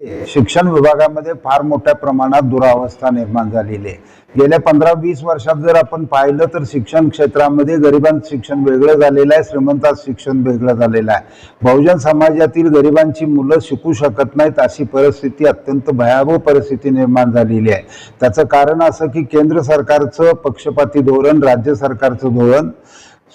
शिक्षण विभागामध्ये फार मोठ्या प्रमाणात दुरावस्था निर्माण झालेली आहे. गेल्या पंधरा वीस वर्षात जर आपण पाहिलं तर शिक्षण क्षेत्रामध्ये गरिबांचं शिक्षण वेगळं झालेलं आहे श्रीमंताचं शिक्षण वेगळं झालेलं आहे. बहुजन समाजातील गरिबांची मुलं शिकू शकत नाहीत अशी परिस्थिती अत्यंत भयावह परिस्थिती निर्माण झालेली आहे. त्याचं कारण असं की केंद्र सरकारचं पक्षपाती धोरण राज्य सरकारचं धोरण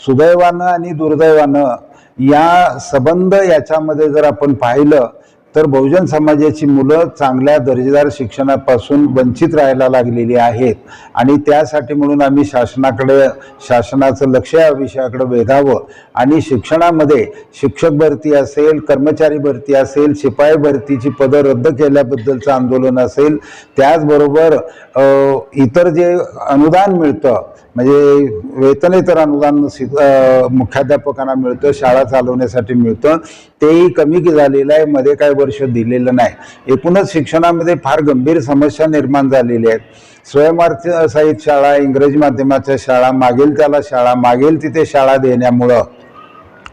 सुदैवानं आणि दुर्दैवानं या संबंध याच्यामध्ये जर आपण पाहिलं तर बहुजन समाजाची मुलं चांगल्या दर्जेदार शिक्षणापासून वंचित राहायला लागलेली आहेत. आणि त्यासाठी म्हणून आम्ही शासनाकडे शासनाचं लक्ष या विषयाकडे वेधावं. आणि शिक्षणामध्ये शिक्षक भरती असेल कर्मचारी भरती असेल शिपाई भरतीची पदं रद्द केल्याबद्दलचं आंदोलन असेल त्याचबरोबर इतर जे अनुदान मिळतं म्हणजे वेतनेतर अनुदान शिक मुख्याध्यापकांना मिळतं शाळा चालवण्यासाठी मिळतं तेही कमी झालेलं आहे. मध्ये काय वर्ष दिलेलं नाही. एकूणच शिक्षणामध्ये फार गंभीर समस्या निर्माण झालेल्या आहेत. स्वयंअर्थसहित शाळा इंग्रजी माध्यमाच्या शाळा मागेल त्याला शाळा मागेल तिथे शाळा देण्यामुळं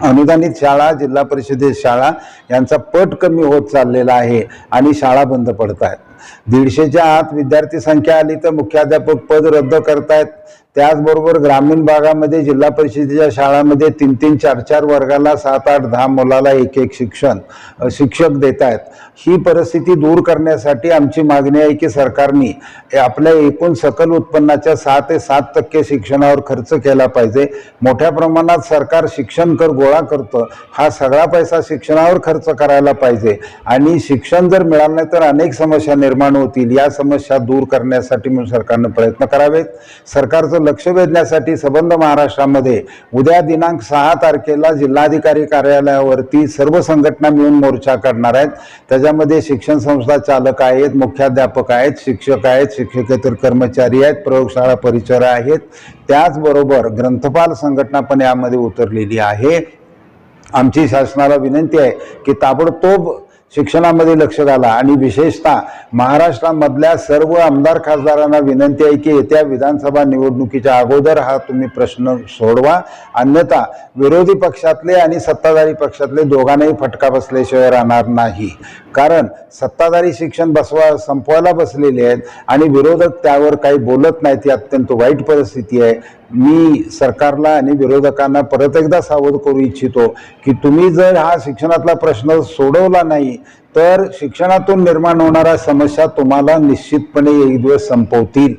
अनुदानित शाळा जिल्हा परिषदेत शाळा यांचा पट कमी होत चाललेला आहे आणि शाळा बंद पडत आहेत दीडशेच्या आत विद्यार्थी संख्या आली तर मुख्याध्यापक पद रद्द करतायत. त्याचबरोबर ग्रामीण भागामध्ये जिल्हा परिषदेच्या शाळांमध्ये तीन तीन चार चार वर्गाला सात आठ दहा मुलाला एक एक शिक्षण शिक्षक देत आहेत ही परिस्थिती दूर करण्यासाठी आमची मागणी आहे की सरकारने आपल्या एकूण सकल उत्पन्नाच्या सहा ते सात टक्के शिक्षणावर खर्च केला पाहिजे. मोठ्या प्रमाणात सरकार शिक्षण कर गोळा करतं हा सगळा पैसा शिक्षणावर खर्च करायला पाहिजे. आणि शिक्षण जर मिळालं नाही तर अनेक समस्या निर्माण होतील. या समस्या दूर करण्यासाठी म्हणून सरकारनं प्रयत्न करावेत. सरकारचं लक्ष वेधण्यासाठी संबंध महाराष्ट्रामध्ये उद्या दिनांक सहा तारखेला जिल्हाधिकारी कार्यालयावरती सर्व संघटना मिळून मोर्चा करणार आहेत. त्याच्यामध्ये शिक्षण संस्था चालक आहेत मुख्याध्यापक आहेत शिक्षक आहेत शिक्षकेतर कर्मचारी आहेत प्रयोगशाळा परिचर आहेत. त्याचबरोबर ग्रंथपाल संघटना पण यामध्ये उतरलेली आहे. आमची शासनाला विनंती आहे की ताबडतोब शिक्षणामध्ये लक्ष घाला. आणि विशेषतः महाराष्ट्रामधल्या सर्व आमदार खासदारांना विनंती आहे की येत्या विधानसभा निवडणुकीच्या अगोदर हा तुम्ही प्रश्न सोडवा. अन्यथा विरोधी पक्षातले आणि सत्ताधारी पक्षातले दोघांनाही फटका बसल्याशिवाय राहणार नाही. कारण सत्ताधारी शिक्षण बसवा संपवायला बसलेले आहेत आणि विरोधक त्यावर काही बोलत नाहीत ही अत्यंत वाईट परिस्थिती आहे. मी सरकारला आणि विरोधकांना परत एकदा सावध करू इच्छितो की तुम्ही जर हा शिक्षणातला प्रश्न सोडवला नाही तर शिक्षणातून निर्माण होणाऱ्या समस्या तुम्हाला निश्चितपणे एक दिवस संपवतील.